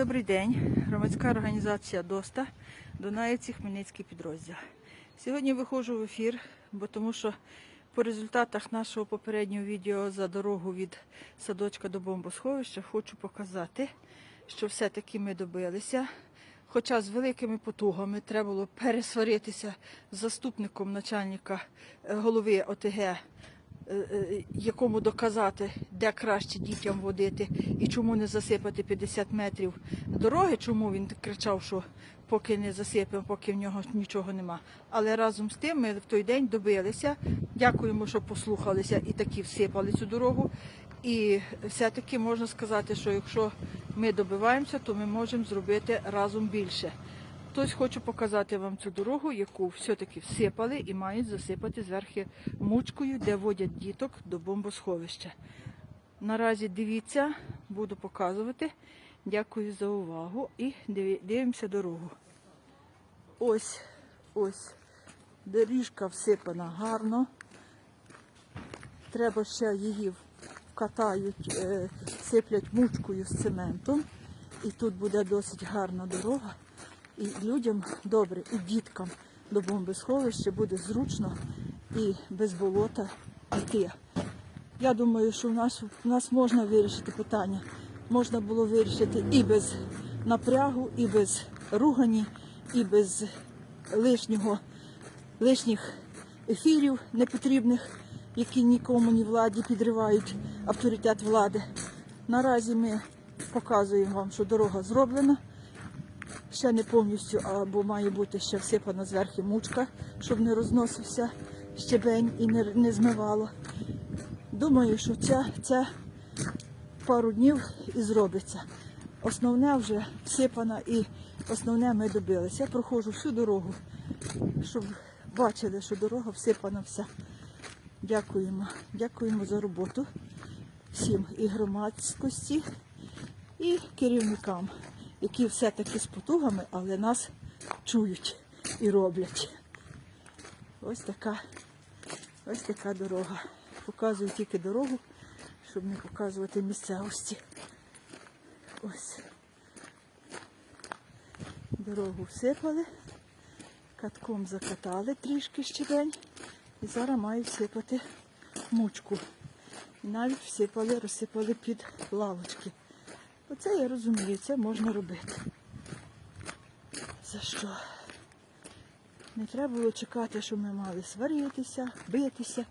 Добрий день. Громадська організація ДОСТА, Дунаївці, Хмельницький підрозділ. Сьогодні виходжу в ефір, бо тому що по результатах нашого попереднього відео за дорогу від садочка до бомбосховища хочу показати, що все-таки ми добилися. Хоча з великими потугами треба було пересваритися з заступником начальника е, голови ОТГ якому доказати, де краще дітям водити і чому не засипати 50 метрів дороги, чому він кричав, що поки не засипемо, поки в нього нічого нема. Але разом з тим ми в той день добилися. Дякуємо, що послухалися і таки всипали цю дорогу. І все-таки можна сказати, що якщо ми добиваємося, то ми можемо зробити разом більше. Тобто хочу показати вам цю дорогу, яку все-таки всипали і мають засипати зверху мучкою, де водять діток до бомбосховища. Наразі дивіться, буду показувати. Дякую за увагу і дивимося дорогу. Ось, ось, доріжка всипана гарно. Треба ще її вкатають, е, сиплять мучкою з цементом. І тут буде досить гарна дорога. І людям добре, і діткам до бомбосховища буде зручно і без болота йти. Я думаю, що в нас, в нас можна вирішити питання. Можна було вирішити і без напрягу, і без ругані, і без лишнього, лишніх ефірів непотрібних, які нікому ні владі підривають авторитет влади. Наразі ми показуємо вам, що дорога зроблена. Ще не повністю, або має бути ще всипана зверху мучка, щоб не розносився щебень і не, не змивало. Думаю, що це, це пару днів і зробиться. Основне вже всипано і основне ми добилися. Я проходжу всю дорогу, щоб бачили, що дорога всипана вся. Дякуємо. Дякуємо за роботу всім і громадськості, і керівникам, які все-таки з потугами, але нас чують і роблять. Ось така, ось така дорога. Показую тільки дорогу, щоб не показувати місцевості. Ось. Дорогу всипали, катком закатали трішки щебень і зараз мають всипати мучку. І навіть всипали, розсипали під лавочки. Оце я розумію, це можна робити. За що? Не треба було чекати, що ми мали сваритися, битися,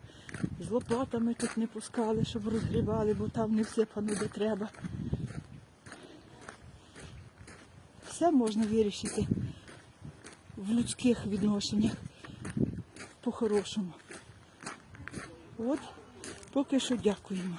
з лопатами тут не пускали, щоб розгрібали, бо там не всипано де треба. Все можна вирішити в людських відношеннях по-хорошому. От, поки що дякуємо.